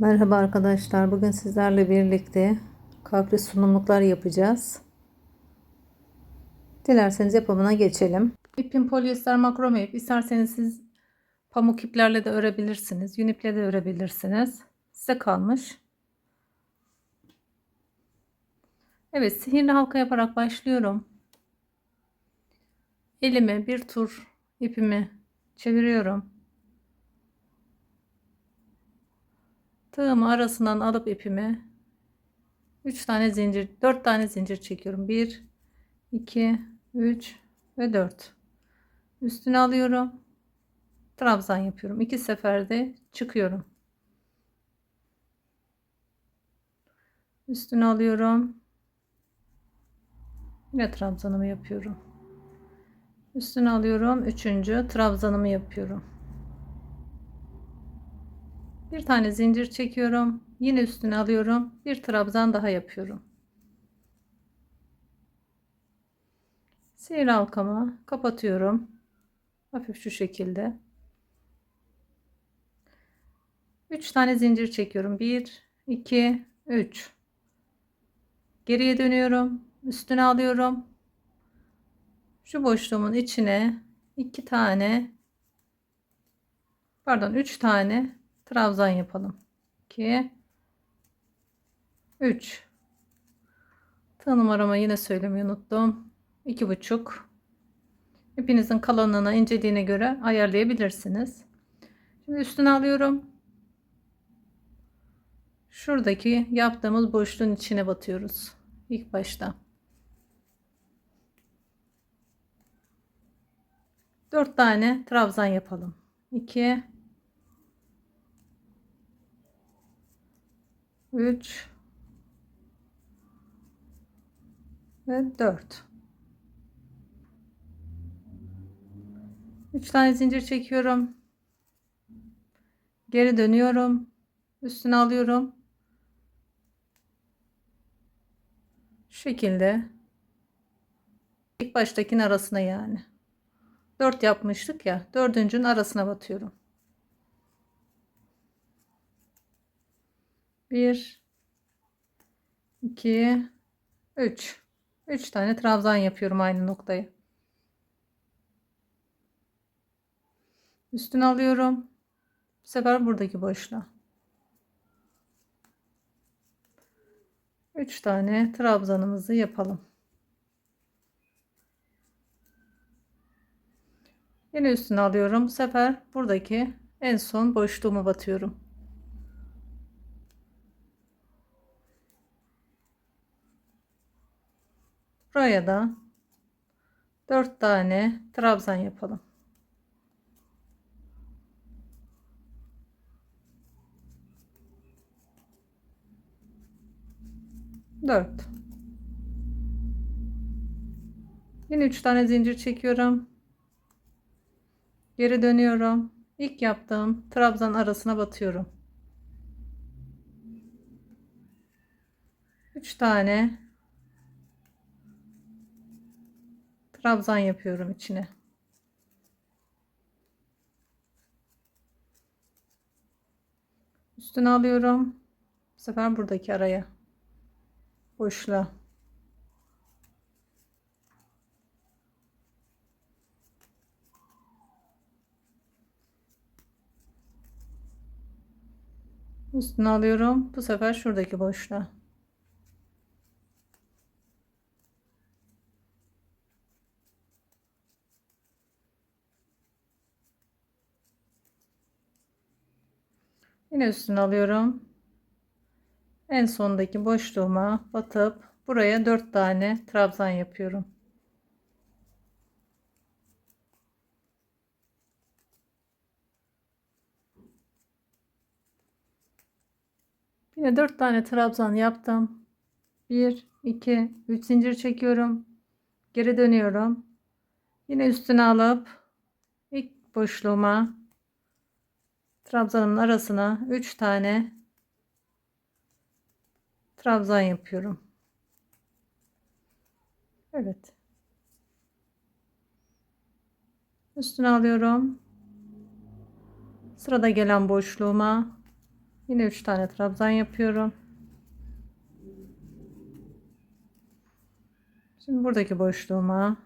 Merhaba arkadaşlar. Bugün sizlerle birlikte kapri sunumluklar yapacağız. Dilerseniz yapımına geçelim. İpim polyester makrome ip. İsterseniz siz pamuk iplerle de örebilirsiniz. Yün iple de örebilirsiniz. Size kalmış. Evet sihirli halka yaparak başlıyorum. Elime bir tur ipimi çeviriyorum. Tığımı arasından alıp ipimi 3 tane zincir 4 tane zincir çekiyorum. 1 2 3 ve 4. Üstüne alıyorum. Trabzan yapıyorum. 2 seferde çıkıyorum. Üstüne alıyorum. Yine trabzanımı yapıyorum. Üstüne alıyorum. Üçüncü trabzanımı yapıyorum. Bir tane zincir çekiyorum. Yine üstüne alıyorum. Bir trabzan daha yapıyorum. Sihir halkamı kapatıyorum. Hafif şu şekilde. 3 tane zincir çekiyorum. 1 2 3 Geriye dönüyorum. Üstüne alıyorum. Şu boşluğumun içine 2 tane pardon 3 tane trabzan yapalım. 2 3 Tığ numaramı yine söylemeyi unuttum. 2,5 İpinizin kalınlığına, inceliğine göre ayarlayabilirsiniz. Şimdi üstüne alıyorum. Şuradaki yaptığımız boşluğun içine batıyoruz. İlk başta. 4 tane trabzan yapalım. 2 3 ve 4 3 tane zincir çekiyorum. Geri dönüyorum. Üstüne alıyorum. Şu şekilde. İlk baştakinin arasına yani. 4 yapmıştık ya. Dördüncünün arasına batıyorum 1 2 3 3 tane trabzan yapıyorum aynı noktayı. Üstüne alıyorum. Bu sefer buradaki boşluğa. 3 tane trabzanımızı yapalım. Yine üstüne alıyorum. Bu sefer buradaki en son boşluğumu batıyorum. Buraya da 4 tane trabzan yapalım. Dört. Yine üç tane zincir çekiyorum. Geri dönüyorum. İlk yaptığım trabzan arasına batıyorum. Üç tane trabzan yapıyorum içine. Üstüne alıyorum. Bu sefer buradaki araya boşluğa. Üstüne alıyorum. Bu sefer şuradaki boşluğa. Yine üstüne alıyorum. En sondaki boşluğuma batıp buraya 4 tane trabzan yapıyorum. Yine 4 tane trabzan yaptım. 1 2 3 zincir çekiyorum. Geri dönüyorum. Yine üstüne alıp ilk boşluğuma trabzanımın arasına 3 tane trabzan yapıyorum. Evet. Üstüne alıyorum. Sırada gelen boşluğuma Yine 3 tane trabzan yapıyorum. Şimdi buradaki boşluğuma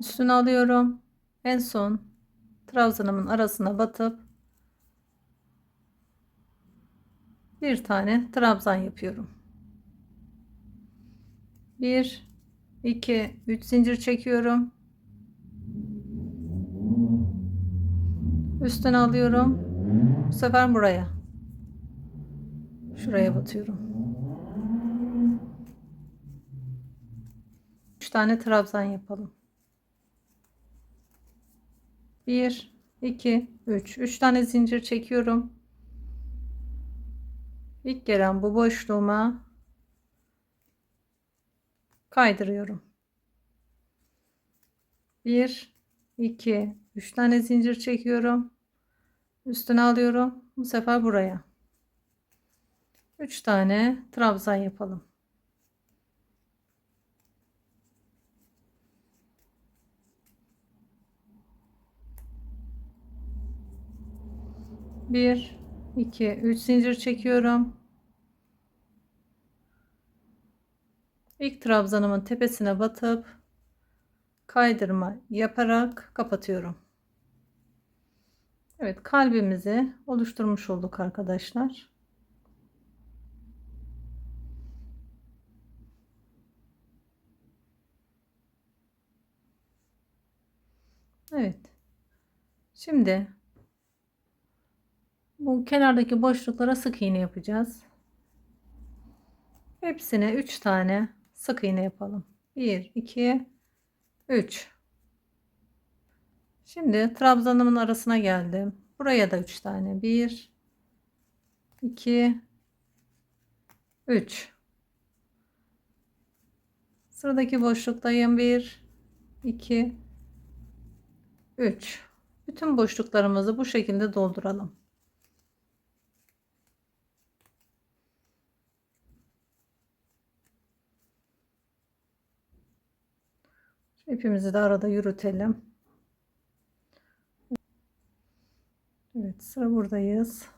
üstüne alıyorum. En son trabzanımın arasına batıp bir tane trabzan yapıyorum. 1 2 3 zincir çekiyorum. Üstüne alıyorum. Bu sefer buraya. Şuraya batıyorum. 3 tane trabzan yapalım. 1 2 3 3 tane zincir çekiyorum. İlk gelen bu boşluğuma kaydırıyorum. 1 2 3 tane zincir çekiyorum. Üstüne alıyorum. Bu sefer buraya. 3 tane trabzan yapalım. Bir, iki, üç zincir çekiyorum. İlk trabzanımın tepesine batıp kaydırma yaparak kapatıyorum. Evet kalbimizi oluşturmuş olduk arkadaşlar. Evet. Şimdi bu kenardaki boşluklara sık iğne yapacağız. Hepsine 3 tane sık iğne yapalım. 1 2 3 Şimdi trabzanımın arasına geldim. Buraya da 3 tane. 1 2 3 Sıradaki boşluktayım. 1 2 3 Bütün boşluklarımızı bu şekilde dolduralım. İpimizi de arada yürütelim. Evet sıra buradayız.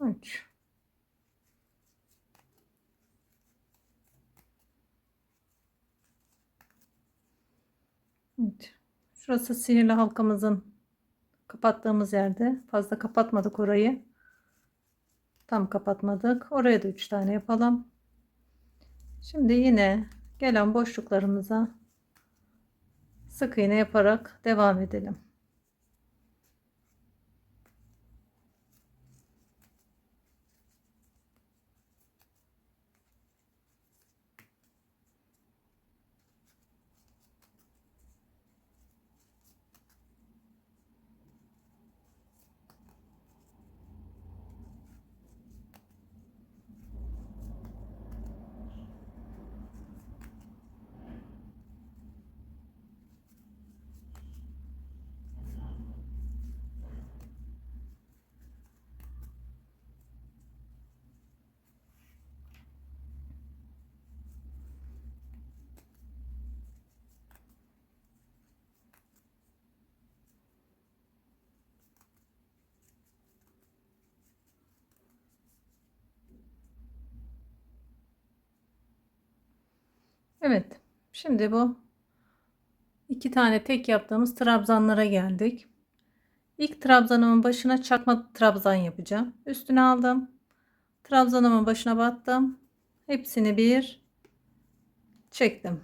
Üç. Evet. Şurası sihirli halkamızın kapattığımız yerde. Fazla kapatmadık orayı. Tam kapatmadık. Oraya da 3 tane yapalım. Şimdi yine gelen boşluklarımıza sık iğne yaparak devam edelim. Evet. Şimdi bu iki tane tek yaptığımız trabzanlara geldik. İlk trabzanımın başına çakma trabzan yapacağım. Üstüne aldım. Trabzanımın başına battım. Hepsini bir çektim.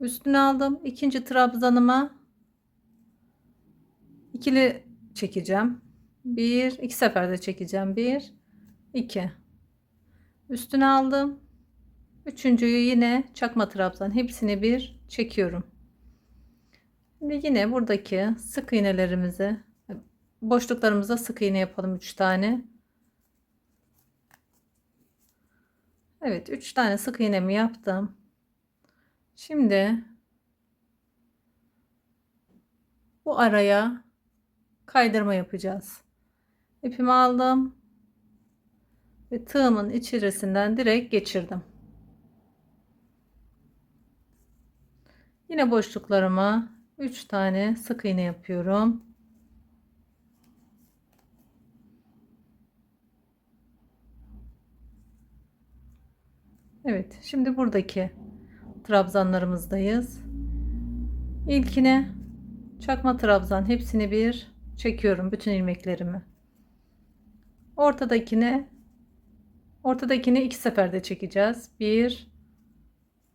Üstüne aldım. İkinci trabzanıma ikili çekeceğim. Bir, iki seferde çekeceğim. Bir, iki. Üstüne aldım. Üçüncüyü yine çakma trabzan hepsini bir çekiyorum. Şimdi yine buradaki sık iğnelerimizi boşluklarımıza sık iğne yapalım 3 tane. Evet 3 tane sık iğnemi yaptım. Şimdi bu araya kaydırma yapacağız. İpimi aldım ve tığımın içerisinden direkt geçirdim. Yine boşluklarıma 3 tane sık iğne yapıyorum. Evet, şimdi buradaki trabzanlarımızdayız. İlkine çakma trabzan hepsini bir çekiyorum bütün ilmeklerimi. Ortadakine ortadakini iki seferde çekeceğiz. 1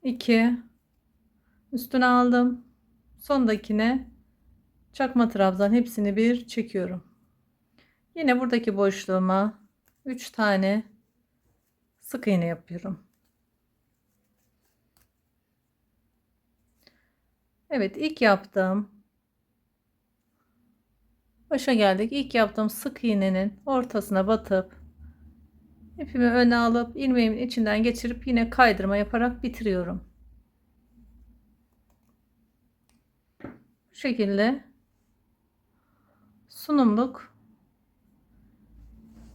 2 üstüne aldım. Sondakine çakma trabzan hepsini bir çekiyorum. Yine buradaki boşluğuma 3 tane sık iğne yapıyorum. Evet ilk yaptığım başa geldik. İlk yaptığım sık iğnenin ortasına batıp ipimi öne alıp ilmeğimin içinden geçirip yine kaydırma yaparak bitiriyorum. Bu şekilde sunumluk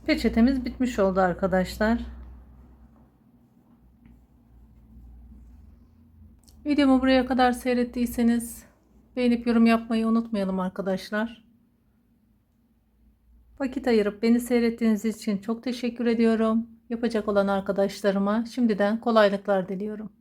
peçetemiz bitmiş oldu arkadaşlar. Videomu buraya kadar seyrettiyseniz beğenip yorum yapmayı unutmayalım arkadaşlar. Vakit ayırıp beni seyrettiğiniz için çok teşekkür ediyorum. Yapacak olan arkadaşlarıma şimdiden kolaylıklar diliyorum.